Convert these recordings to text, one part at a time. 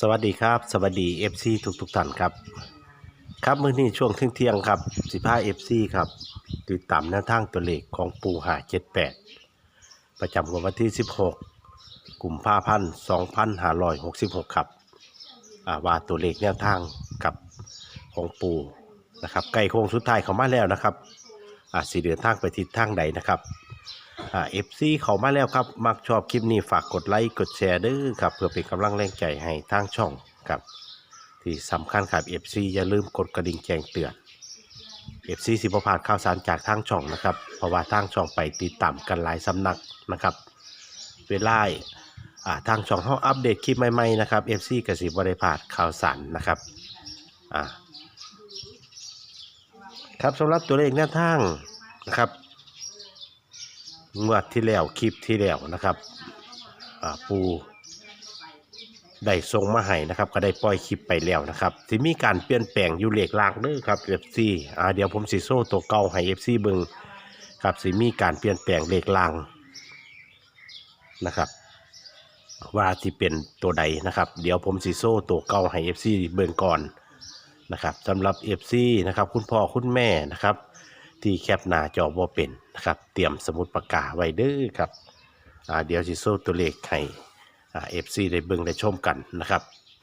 สวัสดีครับ สวัสดี FC ทุกทุกท่านครับ ครับมื้อนี้ช่วงเที่ยงๆครับ15 FC ครับ ติดตามแนวทางตัวเลขของปูหา78ประจำวันที่16กลุ่มภาพันธ์2566ครับอาว่าตัวเลขแนวทางกับของปูนะครับใกล้โค้งสุดท้ายเข้ามาแล้วนะครับอาสีเดินทางไปทิศทางใดนะครับ อ่าเอฟซีเขามาแล้วครับ มักชอบคลิปนี้ฝากกดไลค์กดแชร์ด้อครับ เพื่อเป็นกำลังแรงใจให้ทางช่องครับ ที่สำคัญครับเอฟซีอย่าลืมกดกระดิ่งแจ้งเตือนเอฟซีสิบพลาดข่าวสารจากทางช่องนะครับเพราะว่าทางช่องไปติดตามกันหลายสำนักนะครับ เวลาอ่าทางช่องเขาอัปเดตคลิปใหม่ๆนะครับเอฟซีกสิบริพลาดข่าวสารนะครับอ่าครับสำหรับตัวเลขแนวทางนะครับ งวดที่แล้วคลิปที่แล้วนะครับปูได้ส่งมาให้นะครับ ก็ได้ปล่อยคลิปไปแล้วนะครับที่มีการเปลี่ยนแปลงอยู่เลขลางเด้อครับเอฟซีอ่าเดี๋ยวผมสิโซ่ตัวเก่าให้เอฟซีเบิงครับสิมีการเปลี่ยนแปลงเลขลางนะครับ ว่าที่เป็นตัวใดนะครับ เดี๋ยวผมสิโซ่ตัวเก่าให้เอฟซีเบิงก่อนนะครับสำหรับเอฟซีนะครับ คุณพ่อคุณแม่นะครับ ที่แคปหน้าจอบ่เป็นนะครับ เตรียมสมุดปากกาไว้เด้อครับเดี๋ยวสิโซ่ตัวเลขให้เอ่า FC ได้เบิ่งได้ชมกันนะครับ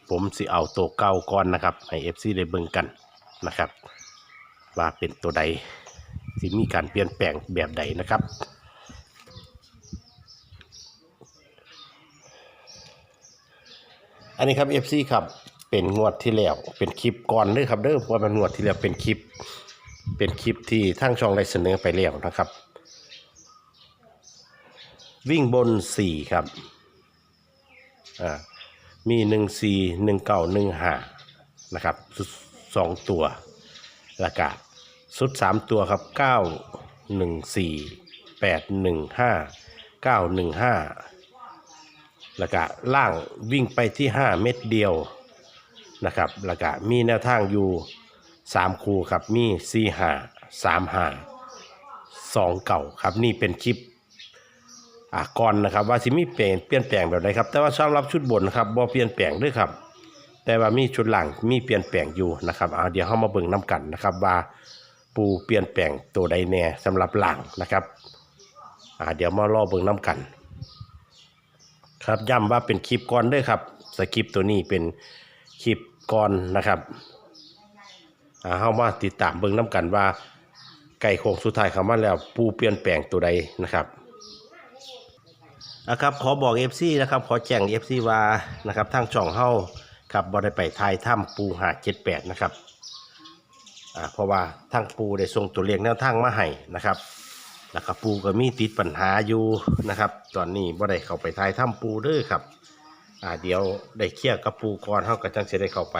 ผมสิเอาตัวเก่าก่อนนะครับ ให้ FC ได้เบิ่งกันนะครับ ว่าเป็นตัวใดที่มีการเปลี่ยนแปลงแบบใดนะครับอันนี้ครับ FC ครับเป็นงวดที่แล้วเป็นคลิปก่อนเด้อครับเด้อว่ามันงวดที่แล้วเป็นคลิป เป็นคลิปที่ทั้งช่องได้เสนอไปแล้วนะครับ วิ่งบนสี่ครับอ่ามีหนึ่งสี่หนึ่งเก้าหนึ่งห้านะครับสุดสองตัวล้วก็สุดสามตัวครับเก้าหนึ่งสี่แปดหนึ่งห้าเก้าหนึ่งห้าแล้วก็ล่างวิ่งไปที่ห้าเม็ดเดียวนะครับแล้วก็มีแนวทางอยู่ สามคู่ครับมีสี่ห้าสามห้าสองเก่าครับนี่เป็นคลิปอ่าก่อนนะครับ ว่าสิมีเปลี่ยนเปลี่ยนแปลงแบบไหนครับ แต่ว่าสำหรับชุดบนนะครับบ่เปลี่ยนแปลงด้วยครับ แต่ว่ามีชุดหลังมีเปลี่ยนแปลงอยู่นะครับเอาเดี๋ยวเข้ามาเบิ่งน้กันนะครับ ว่าปูเปลี่ยนแปลงตัวใดแน่สำหรับหลังนะครับอ่าเดี๋ยวมารอเบิ่งน้กัน ครับย้ำว่าเป็นคลิปก่อนด้วยครับสคริปต์ตัวนี้เป็นคลิปก่อนนะครับ อ่าเฮามาติดตามเบิ่งน้กันว่า ไก่โค้งสุดท้ายเข้ามาแล้วปูเปลี่ยนแปลงตัวใดนะครับอะครับขอบอก FC นะครับขอแจ้ง FC ว่านะครับทางช่องเฮาครับบ่ได้ไปทายถ้ำปูหาด78นะครับอ่าเพราะว่าทางปูได้ส่งตัวเลขแนวทางมาให้นะครับแล้วก็ปูก็มีติดปัญหาอยู่นะครับ ตอนนี้บ่ได้เข้าไปทายถ้ำปูเด้อครับอ่าเดี๋ยวได้เคลียร์กับปูก่อนเฮาก็จังสิได้เข้าไป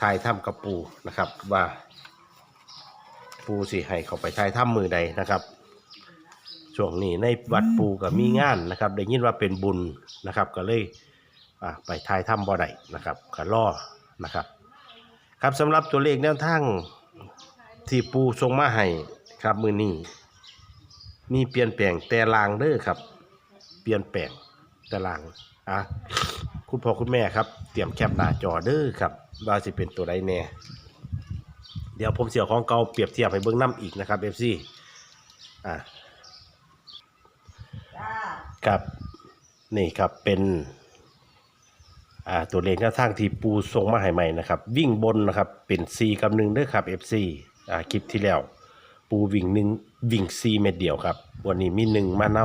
ทายถ้ำกับปูนะครับ ว่า ปูสิให้เขาไปทายถ้ำมือใดนะครับช่วงนี้ในวัดปูก็มีงานนะครับ ได้ยินว่าเป็นบุญนะครับ ก็เลยไปทายถ้ำบ่ได้นะครับก็ล่อนะครับ ครับสำหรับตัวเลขแนวทางที่ปูทรงมาให้ครับมือนี้มีเปลี่ยนแปลงแต่ลางเด้อครับ เปลี่ยนแปลงแต่ลางอะคุณพ่อคุณแม่ครับ เตรียมแคปหน้าจอเด้อครับ ว่าสิเป็นตัวใดแน่เดี๋ยวผมเสียของเก่าเปรียบเทียบให้เบิ่งน้ำอีกนะครับ FC อ่าจ้าครับนี่ครับเป็นอ่าตัวเลขแนวทางที่ปูทรงมาให้ใหม่นะครับ วิ่งบนนะครับเป็น4กับ1เด้อครับ FC อ่าคลิปที่แล้ว ปูวิ่งหนึ่งวิ่ง4เม็ดเดียวครับ วันนี้มี1มาน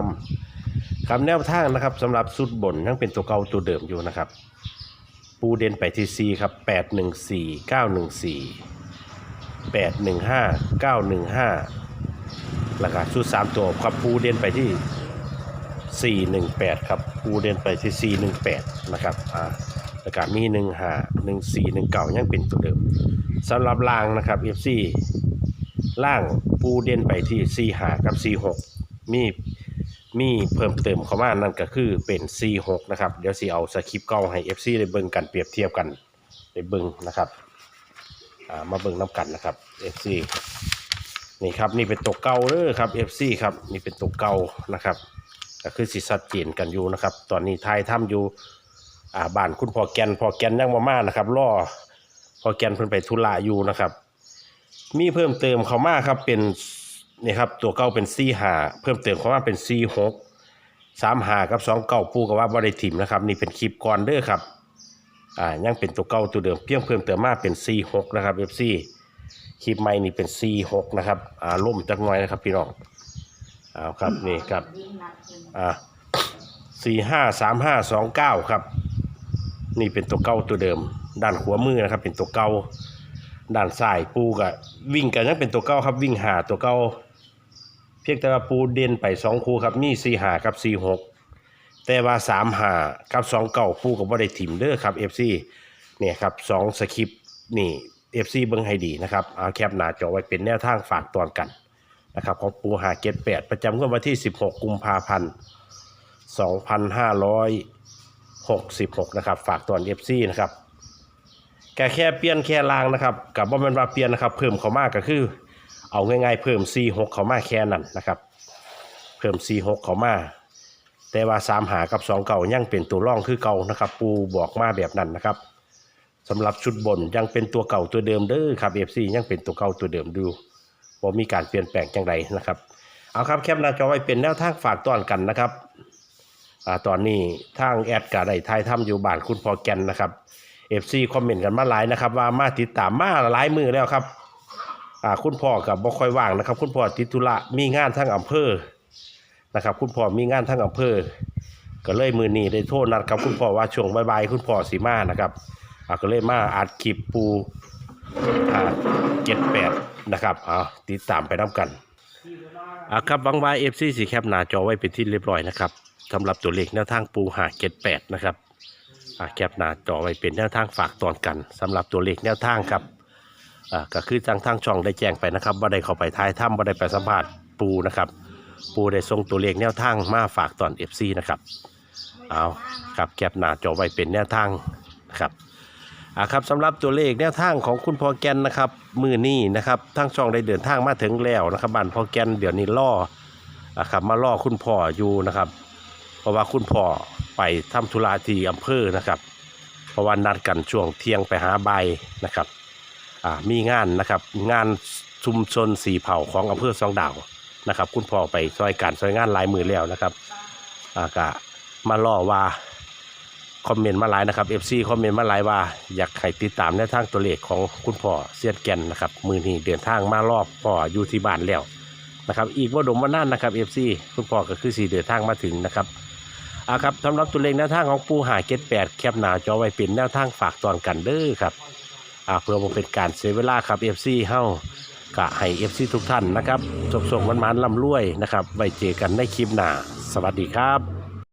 ำครับแนวทางนะครับสำหรับสุดบนยังเป็นตัวเก่าตัวเดิมอยู่นะครับ ปูเด่นไปที่ 4 ครับ 814 914 815 915แล้วก็ชุด3ตัวครับปูเด่นไปที่ 418 ครับปูเด่นไปที่ 418 นะครับอ่าแล้วก็มี 15 14 19 ยังเป็นตัวเดิมสำหรับล่างนะครับ FC ล่างปูเด่นไปที่ 45 กับ 46 มี มีเพิ่มเติมเข้ามานั่นก็คือเป็น46นะครับ เดี๋ยวสิเอาสคริปต์เก่าให้ FC ได้เบิ่งกันเปรียบเทียบกันได้เบิ่งนะครับามาเบิ่งน้ำกันนะครับ FC นี่ครับนี่เป็นตัวเก่าเด้อครับ FC ครับนี่เป็นตัวเก่านะครับก็คือสิชัดเจนกันอยู่นะครับ ตอนนี้ไทยถ้ำอยู่บ้านคุณพ่อแกนพ่อแกนยังบ่มานะครับรอพ่อแกนเพิ่นไปธุระอยู่นะครับ มีเพิ่มเติมเข้ามาครับเป็น นี่ครับตัวเก่าเป็น4 5เพิ่มเติมเข้ามาเป็น4 6 3 5กับ2เก่าปูก็ว่าบ่ได้ถิ่มนะครับ นี่เป็นคลิปก่อนเด้อครับอ่ายังเป็นตัวเก่าตัวเดิมเพียงเพิ่มเติมมาเป็น4 6นะครับ FC คลิปใหม่นี่เป็น4 6นะครับอ่าล่มจักหน่อยนะครับพี่น้องเอาครับนี่ครับอ่าสี่ห้าสามห้าสองเก้าครับ นี่เป็นตัวเก้าตัวเดิม ด้านขวามือนะครับ เป็นตัวเก้าด้านซ้ายปูกับวิ่งกันยังเป็นตัวเก้าครับวิ่งหาตัวเก้า เพียงแต่ว่าปูเด่นไปสองคู่ครับมีสี่หากับสี่หกแต่ว่าสามหากับสองเก้าปูกับว่าได้ถิ่มเด้อครับเอฟซีเนี่ยครับสองสคริปต์นี่เอฟซีเบิ้งให้ดีนะครับเอาแคปหน้าจอไว้เป็นแนวทางฝากตอนกันนะครับของปูหาเกตแปดประจำงวดวันที่16กุมภาพันธ์2,566นะครับฝากตอน FC นะครับแค่แค่เปลี่ยนแค่รางนะครับกับว่ามันว่าเปลี่ยนนะครับเพิ่มเข้ามากก็คือ เอาง่ายๆเพิ่ม46เข้ามาแค่นั้นนะครับ เพิ่ม46เข้ามา แต่ว่า3หากับ2เก่ายังเป็นตัวร่องคือเก่านะครับ ปูบอกมาแบบนั้นนะครับสำหรับชุดบนยังเป็นตัวเก่าตัวเดิมเด้อครับ FC ยังเป็นตัวเก่าตัวเดิมดูว่ามีการเปลี่ยนแปลงจังไรนะครับ เอาครับแคปหน้าจอไว้เป็นแนวทางฝากตอนกันนะครับอตอนนี้ทางแอดกาได้ทายทำอยู่บ้านคุณพอแกนนะครับเอฟซีคอมเมนต์กันมาหลายนะครับ ว่ามาติดตามมาหลายมือแล้วครับ อ่าคุณพ่อกับบ่ค่อยว่างนะครับ คุณพ่อติดธุระมีงานทั้งอำเภอนะครับ คุณพ่อมีงานทั้งอำเภอ ก็เลยมือนี้ได้โทษนัดครับ คุณพ่อว่าช่วงบ่ายๆคุณพ่อสีมานะครับอ่าก็เลยมาอัดคลิปปูอ่าเจ็ดแปดนะครับเอาติดตามไปน้ำกันอะครับบางวายเอฟซีสีแคปหน้าจอไว้เป็นที่เรียบร้อยนะครับสำหรับตัวเลขแนวทางปูหาเกตแปดนะครับอะแคปหน้าจอไว้เป็นแนวทางฝากตอนกันสำหรับตัวเลขแนวทางครับ อะก็คือทางทางช่องได้แจ้งไปนะครับว่าได้เข้าไปท้ายถ้ำว่าได้ไปสัมภาษณ์ปูนะครับ ปูได้ส่งตัวเลขแนวทางมาฝากตอนเอฟซีนะครับเอาครับแคปหน้าจอไว้เป็นแนวทางนะครับอ่าครับสำหรับตัวเลขแนวทางของคุณพอแกนนะครับมือนี้นะครับทั้งช่องได้เดินทางมาถึงแล้วนะครับบ้านพอแกนเดี๋ยวนี้ล่ออ่าครับมาล่อคุณพ่ออยู่นะครับ เพราะว่าคุณพ่อไปทำธุระที่อำเภอนะครับ เพราะว่านัดกันช่วงเที่ยงไปหาใบนะครับ อ่ามีงานนะครับงานชุมชนสีเผ่าของอำเภอสองดาวนะครับ คุณพ่อไปซอยการซอยงานลายมือแล้วนะครับอาก็มาล่อว่าคอมเมนต์มาหลายนะครับ FC คอมเมนต์มาหลายว่า อยากให้ติดตามแนทางตัวเลขของคุณพ่อเสียดแกนนะครับมือนี้เดินทางมารอบพ่ออยู่ที่บ้านแล้วนะครับ อีกว่าดมว่านั่นนะครับ FC คุณพ่อก็คือสีเดินทางมาถึงนะครับอาครับสำหรับตัวเลขแนวทางของปูหาเก็ตแปดแคปหนาจอไว้เป็นแนวทางฝากตอนกันเด้อครับ อ่าเพื่อมาเป็นการเสียเวลาครับเอฟซีเฮ้ากะให้ FC ทุกท่านนะครับส่งๆมันๆลำรวยนะครับไว้เจอกันในคลิปหน้า สวัสดีครับ